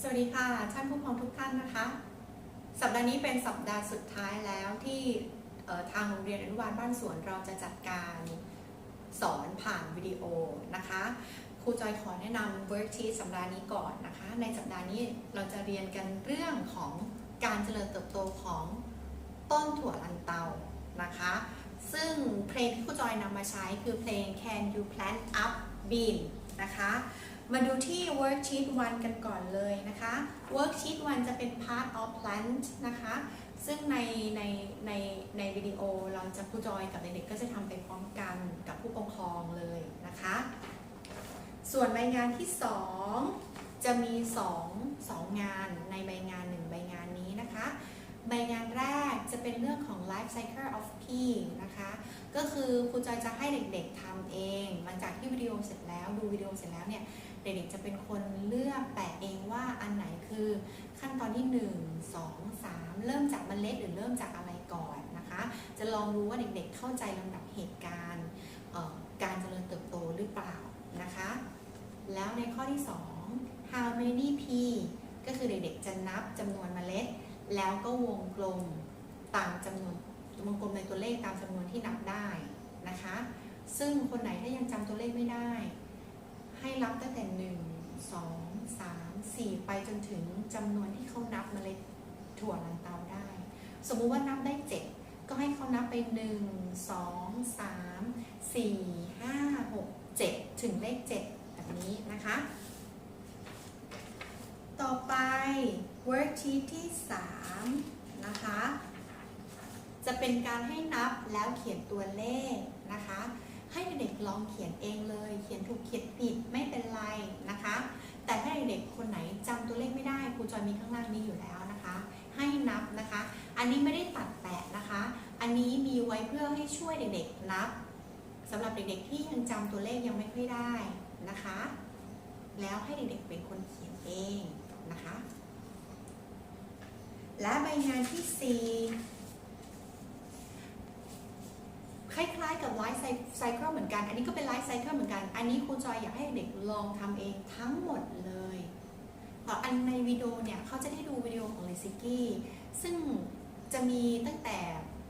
สวัสดีค่ะท่านผู้ปกครองทุกท่านนะคะ สัปดาห์นี้เป็นสัปดาห์สุดท้ายแล้วที่ทางโรงเรียนอนุบาลบ้านสวนเราจะจัดการสอนผ่านวิดีโอนะคะครูจอยขอแนะนำเวิร์กชีสัปดาห์นี้ก่อนนะคะ ในสัปดาห์นี้เราจะเรียนกันเรื่องของการเจริญเติบโตของต้นถั่วลันเตานะคะ ซึ่งเพลงที่ครูจอยนำมาใช้คือเพลง Can You Plant Up Bean นะคะ มาดูที่ worksheet 1 กันก่อนเลยนะคะ worksheet 1 จะเป็น part of plant นะคะ ซึ่งในในในในวิดีโอเราจะครูจอยกับเด็กๆก็จะทำไปพร้อมกันกับผู้ปกครองเลยนะคะ ส่วนใบงานที่ 2 จะมี 2 2 งานในใบงาน 1 ใบงานนี้นะคะ ใบงานแรกจะเป็นเรื่องของ life cycle of pea นะคะ ก็คือครูจอยจะให้เด็กๆทำเอง หลังจากที่วิดีโอเสร็จแล้วดูวิดีโอเสร็จแล้วเนี่ย เด็กๆจะเป็นคนเลือกแปะเองว่าอันไหนคือขั้นตอนที่ 1 2 3 เริ่มจากเมล็ดหรือเริ่มจากอะไรก่อนนะคะ จะลองรู้ว่าเด็กๆเข้าใจลำดับเหตุการณ์การเจริญเติบโตหรือเปล่านะคะ แล้วในข้อที่ 2 how many p ก็คือเด็กๆจะนับจำนวนเมล็ด แล้วก็วงกลมตามจำนวนวงกลมในตัวเลขตามจำนวนที่นับได้นะคะ ซึ่งคนไหนถ้ายังจำตัวเลขไม่ได้ ให้รับตั้งแต่ 1 2 3 4 ไปจนถึงจำนวนที่เขานับเมล็ดถั่วลันเตาได้ สมมุติว่านับได้ 7 ก็ให้เขานับไป 1 2 3 4 5 6 7 ถึงเลข 7 แบบนี้นะคะ ต่อไป worksheet ที่ 3 นะคะ จะเป็นการให้นับแล้วเขียนตัวเลขนะคะ ให้เด็กลองเขียนเองเลย เขียนถูกเขียนผิดไม่เป็นไรนะคะ แต่ถ้าเด็กๆคนไหนจำตัวเลขไม่ได้ครูจอยมีข้างล่างนี้อยู่แล้วนะคะ ให้นับนะคะ อันนี้ไม่ได้ตัดแปะนะคะ อันนี้มีไว้เพื่อให้ช่วยเด็กๆนับสำหรับเด็กๆที่ยังจำตัวเลขยังไม่ค่อยได้นะคะ แล้วให้เด็กๆเป็นคนเขียนเองนะคะ และใบงานที่ 4คล้ายๆกับไลฟ์ไซ คิลเหมือนกัน อันนี้ก็เป็นไลฟ์ไซเคิลเหมือนกัน อันนี้ครูจอยอยากให้เด็กลองทำเองทั้งหมดเลยพราะอันในวิดีโอเนี่ยเขาจะได้ดูวิดีโอของเลซิกี้ซึ่งจะมีตั้งแต่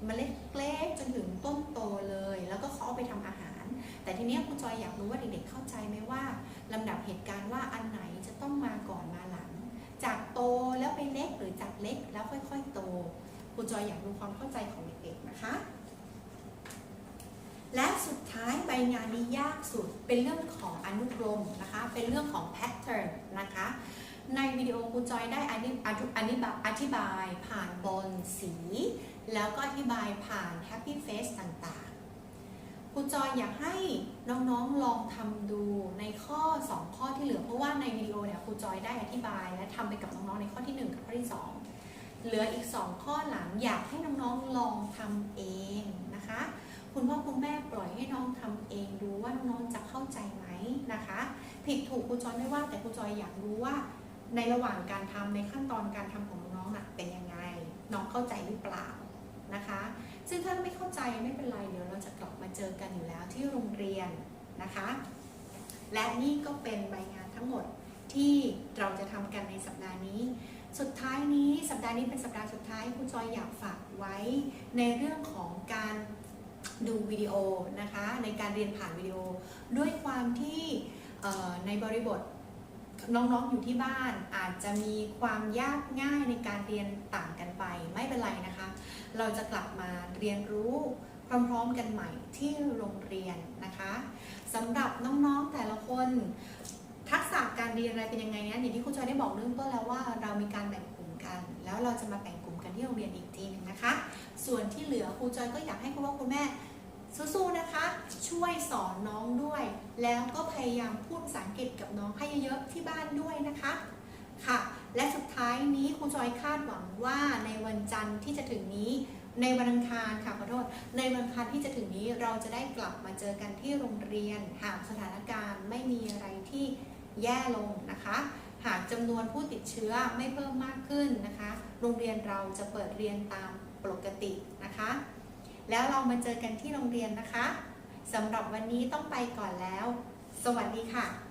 เมล็ดเล็กจนถึงต้นโตเลย แล้วก็เขาเอาไปทำอาหาร แต่ทีนี้ครูจอยอยากรู้ว่าเด็กๆเข้าใจไหมว่าลำดับเหตุการณ์ว่าอันไหนจะต้องมาก่อนมาหลัง จากโตแล้วไปเล็กหรือจากเล็กแล้วค่อย ๆ โตครูจอยอยากรู้ความเข้าใจของเด็กๆนะคะ ท้ายใบงานนี้ยากสุดเป็นเรื่องของอนุกรมนะคะ เป็นเรื่องของ pattern นนะคะ ในวิดีโอครูจอยได้อธิอธิอธิบายอธิบายผ่านบนสี แล้วก็อธิบายผ่าน happy face ต่างๆครูจอยอยากให้น้องๆลองทำดูในข้อ 2 ข้อที่เหลือ เพราะว่าในวิดีโอเนี่ยครูจอยได้อธิบาย และทำไปกับน้องๆในข้อที่ 1 กับข้อที่ 2 เหลืออีก 2 ข้อหลังอยากให้น้องๆลองทำเองนะคะ คุณพ่อคุณแม่ปล่อยให้น้องทำเองดูว่าน้องจะเข้าใจไหมนะคะ ผิดถูกครูจอยไม่ว่าแต่ครูจอยอยากรู้ว่า ในระหว่างการทำในขั้นตอนการทำของน้องน่ะเป็นยังไง น้องเข้าใจหรือเปล่านะคะ ซึ่งถ้าไม่เข้าใจไม่เป็นไรเดี๋ยวเราจะกลับมาเจอกันอยู่แล้วที่โรงเรียนนะคะ และนี่ก็เป็นใบงานทั้งหมดที่เราจะทำกันในสัปดาห์นี้สุดท้ายนี้สัปดาห์นี้เป็นสัปดาห์สุดท้ายครูจอยอยากฝากไว้ในเรื่องของการ ดูวิดีโอนะคะในการเรียนผ่านวิดีโอ ด้วยความที่ในบริบทน้องๆอยู่ที่บ้านอาจจะมีความยากง่ายในการเรียนต่างกันไปไม่เป็นไรนะคะ เราจะกลับมาเรียนรู้พร้อมๆกันใหม่ที่โรงเรียนนะคะสำหรับน้องๆแต่ละคนทักษะการเรียนอะไรเป็นยังไงเนี่ยอย่างที่ครูจอยได้บอกเรื่องต้นแล้วว่าเรามีการแบ่งกลุ่มกัน แล้วเราจะมาแบ่งกลุ่มกันที่โรงเรียนอีกทีหนึงนะคะ ส่วนที่เหลือครูจอยก็อยากให้คุณพ่อคุณแม่สู้ๆนะคะ ช่วยสอนน้องด้วย แล้วก็พยายามพูดภาษาอังกฤษกับน้องให้เยอะๆที่บ้านด้วยนะคะค่ะ และสุดท้ายนี้ครูจอยคาดหวังว่าในวันจันทร์ที่จะถึงนี้ ในวันอังคารค่ะขอโทษ ในวันอังคารที่จะถึงนี้เราจะได้กลับมาเจอกันที่โรงเรียน หากสถานการณ์ไม่มีอะไรที่แย่ลงนะคะ หากจำนวนผู้ติดเชื้อไม่เพิ่มมากขึ้นนะคะ โรงเรียนเราจะเปิดเรียนตาม ปกตินะคะ แล้วเรามาเจอกันที่โรงเรียนนะคะสำหรับวันนี้ต้องไปก่อนแล้ว สวัสดีค่ะ